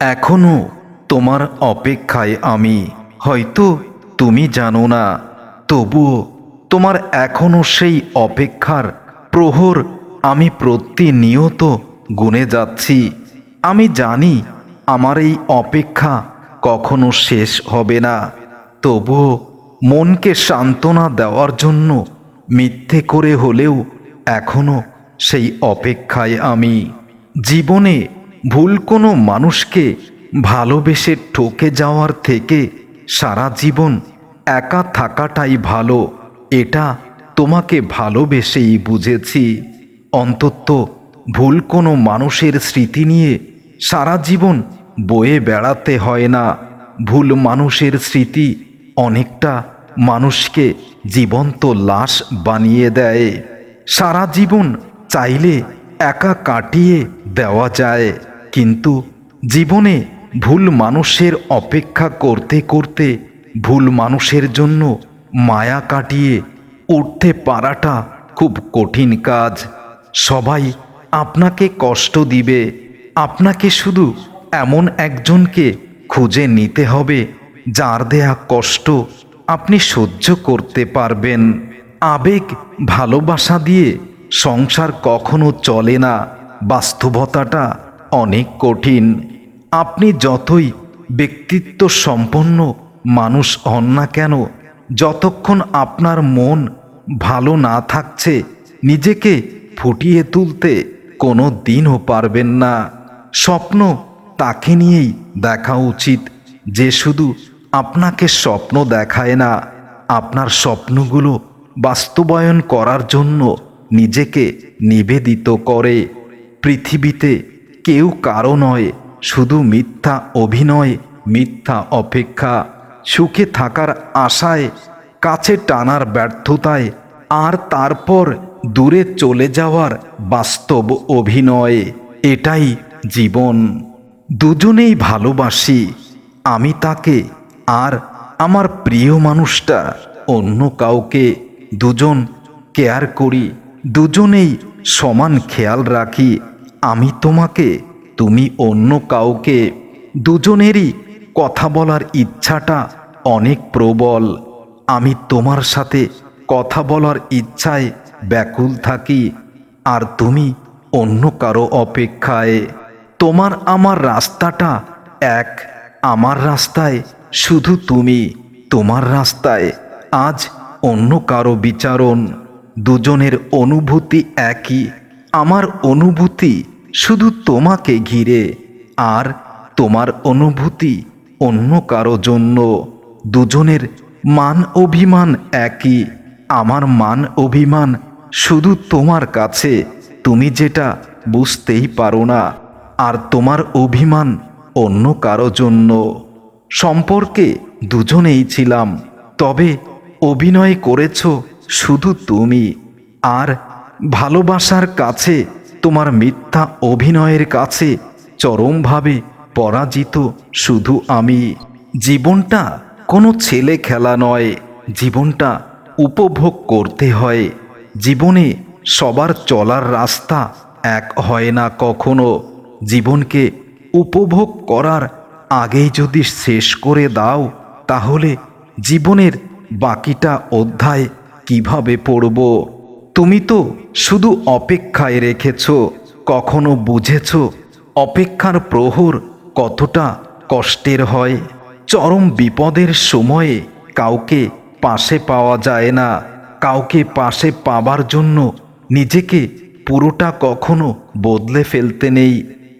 এখনও তোমার অপেক্ষায় আমি। হয়তো তুমি জানো না, তবুও তোমার এখনও সেই অপেক্ষার প্রহর আমি প্রতিনিয়ত গুনে যাচ্ছি। আমি জানি আমার এই অপেক্ষা কখনো শেষ হবে না। তবুও মনকে সান্ত্বনা দেওয়ার জন্য মিথ্যে করে হলেও এখনও সেই অপেক্ষায় আমি। জীবনে ভুল কোনো মানুষকে ভালোবেসে ঠকে যাওয়ার থেকে সারা জীবন একা থাকাটাই ভালো। এটা তোমাকে ভালোবেসেই বুঝেছি। অন্তত ভুল কোনো মানুষের স্মৃতি নিয়ে সারা জীবন বয়ে বেড়াতে হয় না। ভুল মানুষের স্মৃতি অনেকটা মানুষকে জীবন্ত লাশ বানিয়ে দেয়। সারা জীবন চাইলে একা কাটিয়ে দেওয়া যায়। কিন্তু জীবনে ভুল মানুষের অপেক্ষা করতে করতে ভুল মানুষের জন্য মায়া কাটিয়ে উঠতে পারাটা খুব কঠিন কাজ। সবাই আপনাকে কষ্ট দিবে। আপনাকে শুধু এমন একজনকে খুঁজে নিতে হবে যার দেয়া কষ্ট আপনি সহ্য করতে পারবেন। আবেগ, ভালোবাসা দিয়ে সংসার কখনো চলে না। বাস্তবতাটা অনেক কঠিন। আপনি যতই ব্যক্তিত্ব সম্পন্ন মানুষ হন না কেন, যতক্ষণ আপনার মন ভালো না থাকছে, নিজেকে ফুটিয়ে তুলতে কোনো দিনও পারবেন না। স্বপ্ন তাকে নিয়েই দেখা উচিত, যে শুধু আপনাকে স্বপ্ন দেখায় না, আপনার স্বপ্নগুলো বাস্তবায়ন করার জন্য নিজেকে নিবেদিত করে। পৃথিবীতে কেউ কারও নয়, শুধু মিথ্যা অভিনয়, মিথ্যা অপেক্ষা। সুখে থাকার আশায়, কাছে টানার ব্যর্থতায়, আর তারপর দূরে চলে যাওয়ার বাস্তব অভিনয়। এটাই জীবন। দুজনেই ভালোবাসি, আমি তাকে, আর আমার প্রিয় মানুষটা, অন্য কাউকে। দুজন কেয়ার করি, দুজনেই সমান খেয়াল রাখি আমি তোমাকে, তুমি অন্য কাউকে, দুজনেরই কথা বলার ইচ্ছাটা অনেক প্রবল। আমি তোমার সাথে কথা বলার ইচ্ছায় ব্যাকুল থাকি, আর তুমি অন্য কারও অপেক্ষায়। তোমার আমার রাস্তাটা এক, আমার রাস্তায় শুধু তুমি, তোমার রাস্তায় আজ অন্য কারও বিচারণ, দুজনের অনুভূতি একই। আমার অনুভূতি শুধু তোমাকে ঘিরে, আর তোমার অনুভূতি অন্য কারও জন্য। দুজনের মান অভিমান একই, আমার মান অভিমান শুধু তোমার কাছে। তুমি যেটা বুঝতেই পারো না, আর তোমার অভিমান অন্য কারও জন্য। সম্পর্কে দুজনেই ছিলাম, তবে অভিনয় করেছ শুধু তুমি, আর ভালোবাসার কাছে, তোমার মিথ্যা অভিনয়ের কাছে চরমভাবে পরাজিত শুধু আমি। জীবনটা কোনো ছেলে খেলা নয়, জীবনটা উপভোগ করতে হয়। জীবনে সবার চলার রাস্তা এক হয় না কখনো। জীবনকে উপভোগ করার আগেই যদি শেষ করে দাও, তাহলে জীবনের বাকিটা অধ্যায় কীভাবে পড়ব? তুমি তো শুধু অপেক্ষায় রেখেছ, কখনো বুঝেছ অপেক্ষার প্রহর কতটা কষ্টের হয়? চরম বিপদের সময়ে কাউকে পাশে পাওয়া যায় না। কাউকে পাশে পাবার জন্য নিজেকে পুরোটা কখনো বদলে ফেলতে নেই।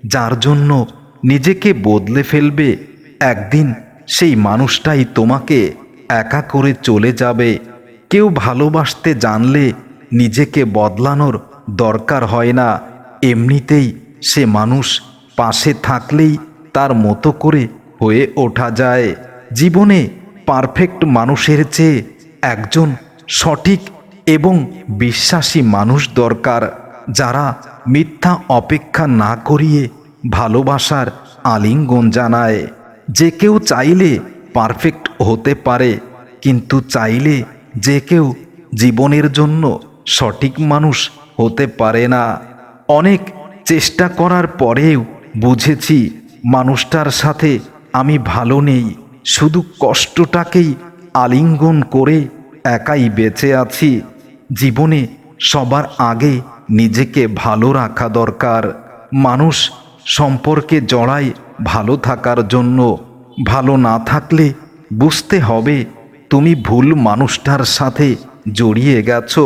যার জন্য নিজেকে বদলে ফেলবে একদিন সেই মানুষটাই তোমাকে একা করে চলে যাবে। কেউ ভালোবাসতে জানলে নিজেকে বদলানোর দরকার হয় না। এমনিতেই সে মানুষ পাশে থাকলেই তার মতো করে হয়ে ওঠা যায়। জীবনে পারফেক্ট মানুষের চেয়ে একজন সঠিক এবং বিশ্বাসী মানুষ দরকার, যারা মিথ্যা অপেক্ষা না করিয়ে ভালোবাসার আলিঙ্গন জানায়। যে কেউ চাইলে পারফেক্ট হতে পারে, কিন্তু চাইলে যে কেউ জীবনের জন্য সঠিক মানুষ হতে পারে না। অনেক চেষ্টা করার পরেও বুঝেছি মানুষটার সাথে আমি ভালো নেই। শুধু কষ্টটাকেই আলিঙ্গন করে একাই বেঁচে আছি। জীবনে সবার আগে নিজেকে ভালো রাখা দরকার। মানুষ সম্পর্কে জড়ায় ভালো থাকার জন্য। ভালো না থাকলে বুঝতে হবে তুমি ভুল মানুষটার সাথে জড়িয়ে গেছো।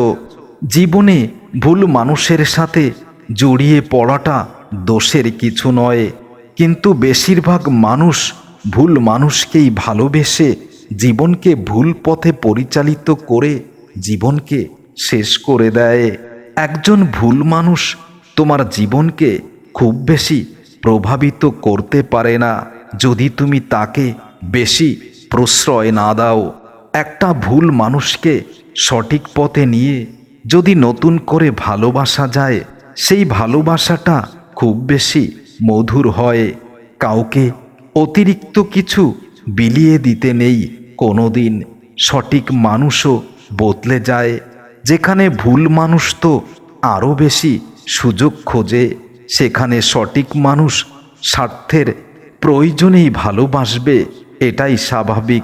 জীবনে ভুল মানুষের সাথে জড়িয়ে পড়াটা দোষের কিছু নয়। কিন্তু বেশিরভাগ মানুষ ভুল মানুষকেই ভালোবেসে জীবনকে ভুল পথে পরিচালিত করে জীবনকে শেষ করে দেয়। একজন ভুল মানুষ তোমার জীবনকে খুব বেশি প্রভাবিত করতে পারে না। যদি তুমি তাকে বেশি প্রশ্রয় না দাও, একটা ভুল মানুষকে সঠিক পথে নিয়ে যদি নতুন করে ভালোবাসা যায়, সেই ভালোবাসাটা খুব বেশি মধুর হয়। কাউকে অতিরিক্ত কিছু বিলিয়ে দিতে নেই। কোনোদিন সঠিক মানুষও বদলে যায়। যেখানে ভুল মানুষ তো আরও বেশি সুযোগ খোঁজে, সেখানে সঠিক মানুষ স্বার্থের প্রয়োজনেই ভালোবাসবে। এটাই স্বাভাবিক।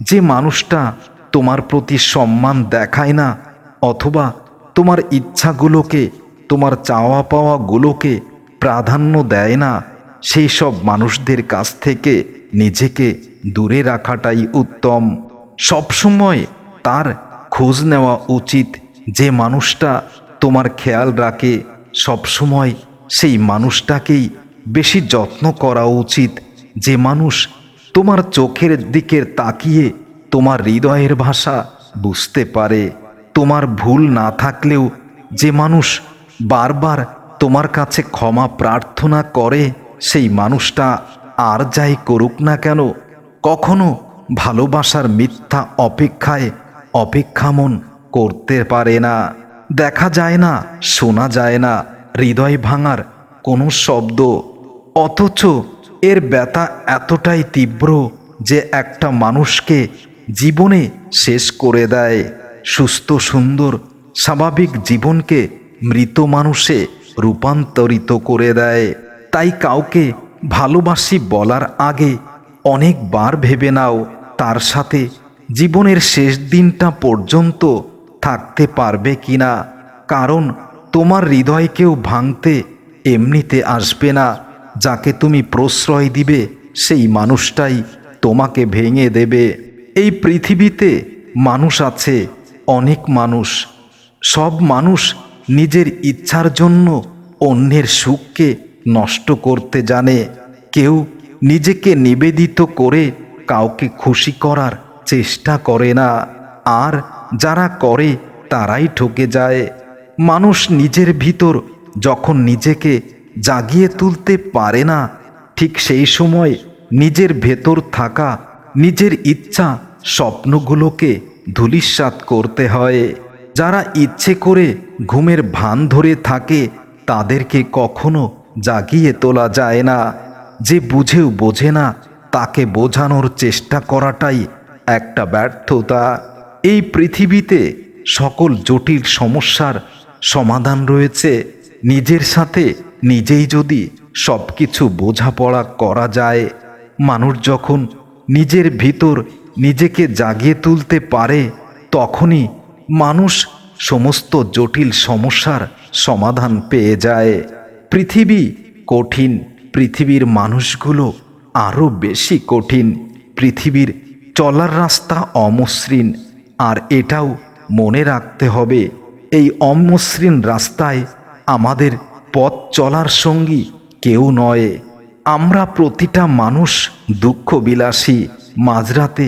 যে মানুষটা তোমার প্রতি সম্মান দেখায় না অথবা তোমার ইচ্ছাগুলোকে, তোমার চাওয়া পাওয়াগুলোকে প্রাধান্য দেয় না, সেই সব মানুষদের কাছ থেকে নিজেকে দূরে রাখাটাই উত্তম। সবসময় তার খোঁজ নেওয়া উচিত যে মানুষটা তোমার খেয়াল রাখে। সবসময় সেই মানুষটাকেই বেশি যত্ন করা উচিত যে মানুষ তোমার চোখের দিকের তাকিয়ে তোমার হৃদয়ের ভাষা বুঝতে পারে। তোমার ভুল না থাকলেও যে মানুষ বারবার তোমার কাছে ক্ষমা প্রার্থনা করে, সেই মানুষটা আর যাই করুক না কেন, কখনো ভালোবাসার মিথ্যা অপেক্ষায় অপেক্ষামন করতে পারে না। দেখা যায় না, শোনা যায় না, হৃদয় ভাঙার কোনো শব্দ। অথচ এর ব্যথা এতটাই তীব্র যে একটা মানুষকে জীবনে শেষ করে দেয়। সুস্থ, সুন্দর, স্বাভাবিক জীবনকে মৃত মানুষে রূপান্তরিত করে দেয়। তাই কাউকে ভালোবাসি বলার আগে অনেকবার ভেবে নাও, তার সাথে জীবনের শেষ দিনটা পর্যন্ত থাকতে পারবে কিনা। কারণ তোমার হৃদয়কেও ভাঙতে এমনিতে আসবে না। যাকে তুমি প্রশ্রয় দিবে, সেই মানুষটাই তোমাকে ভেঙে দেবে। এই পৃথিবীতে মানুষ আছে অনেক মানুষ। সব মানুষ নিজের ইচ্ছার জন্য অন্যের সুখকে নষ্ট করতে জানে। কেউ নিজেকে নিবেদিত করে কাউকে খুশি করার চেষ্টা করে না। আর যারা করে, তারাই ঠকে যায়। মানুষ নিজের ভিতর যখন নিজেকে জাগিয়ে তুলতে পারে না, ঠিক সেই সময় নিজের ভেতর থাকা নিজের ইচ্ছা স্বপ্নগুলোকে ধূলিসাৎ করতে হয়। যারা ইচ্ছে করে ঘুমের ভান ধরে থাকে, তাদেরকে কখনো জাগিয়ে তোলা যায় না। যে বুঝেও বোঝে না, তাকে বোঝানোর চেষ্টা করাটাই একটা ব্যর্থতা। এই পৃথিবীতে সকল জটিল সমস্যার সমাধান রয়েছে। নিজের সাথে নিজেই যদি সব কিছু বোঝাপড়া করা যায়, মানুষ যখন নিজের ভিতর নিজেকে জাগিয়ে তুলতে পারে, তখনই মানুষ সমস্ত জটিল সমস্যার সমাধান পেয়ে যায়। পৃথিবী কঠিন, পৃথিবীর মানুষগুলো আরও বেশি কঠিন, পৃথিবীর চলার রাস্তা অমসৃণ, আর এটাও মনে রাখতে হবে, এই অমসৃণ রাস্তায় আমাদের পথ চলার সঙ্গী কেউ নয়। আমরা প্রতিটা মানুষ দুঃখ বিলাসী মাঝরাতে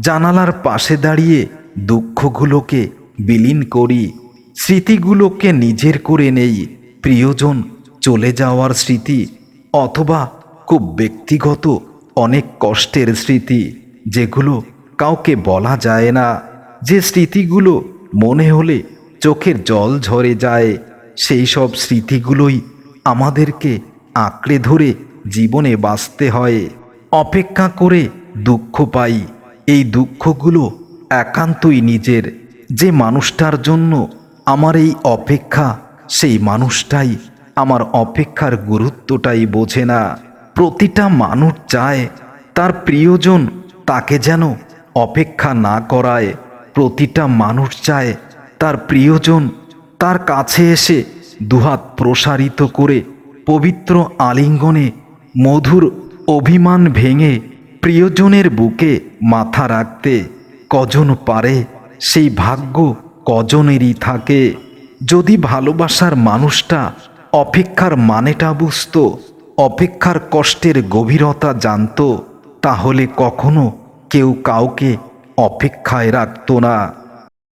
জানালার পাশে দাঁড়িয়ে দুঃখগুলোকে বিলীন করি, স্মৃতিগুলোকে নিজের করে নেই। প্রিয়জন চলে যাওয়ার স্মৃতি অথবা খুব ব্যক্তিগত অনেক কষ্টের স্মৃতি, যেগুলো কাউকে বলা যায় না। যে স্মৃতিগুলো মনে হলে চোখের জল ঝরে যায়, সেই সব স্মৃতিগুলোই আমাদেরকে আঁকড়ে ধরে জীবনে বাঁচতে হয়। অপেক্ষা করে দুঃখ পাই এই দুঃখগুলো একান্তই নিজের। যে মানুষটার জন্য আমার এই অপেক্ষা, সেই মানুষটাই আমার অপেক্ষার গুরুত্বটাই বোঝে না। প্রতিটা মানুষ চায় তার প্রিয়জন তাকে যেন অপেক্ষা না করায়। প্রতিটা মানুষ চায় তার প্রিয়জন তার কাছে এসে দুহাত প্রসারিত করে পবিত্র আলিঙ্গনে মধুর অভিমান ভেঙে প্রিয়জনের বুকে মাথা রাখতে কজন পারে? সেই ভাগ্য কজনেরই থাকে। যদি ভালোবাসার মানুষটা অপেক্ষার মানেটা বুঝত, অপেক্ষার কষ্টের গভীরতা জানত, তাহলে কখনো কেউ কাউকে অপেক্ষায় রাখত না।